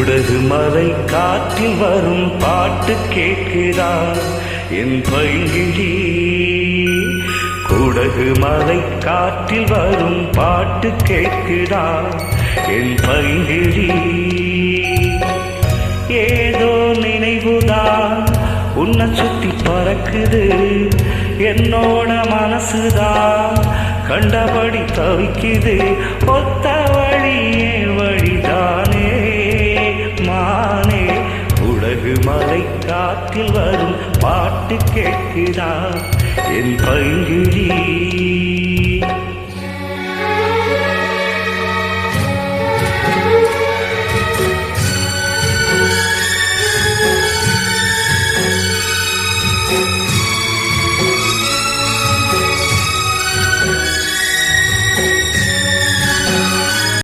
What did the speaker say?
உடகு மலை காற்றில் வரும் பாட்டு கேட்கிறார். என் பைங்கிழி குடகு மலை காற்றில் வரும் பாட்டு கேட்கிறார். என் பைங்கிழி ஏதோ நினைவுதான் உன்னை சுத்தி பறக்குது. என்னோட மனசுதான் கண்டபடி தவிக்குது. ஒத்தவ மலை காற்றில் வரும் பாட்டு கேட்கிறா என் பங்குழி.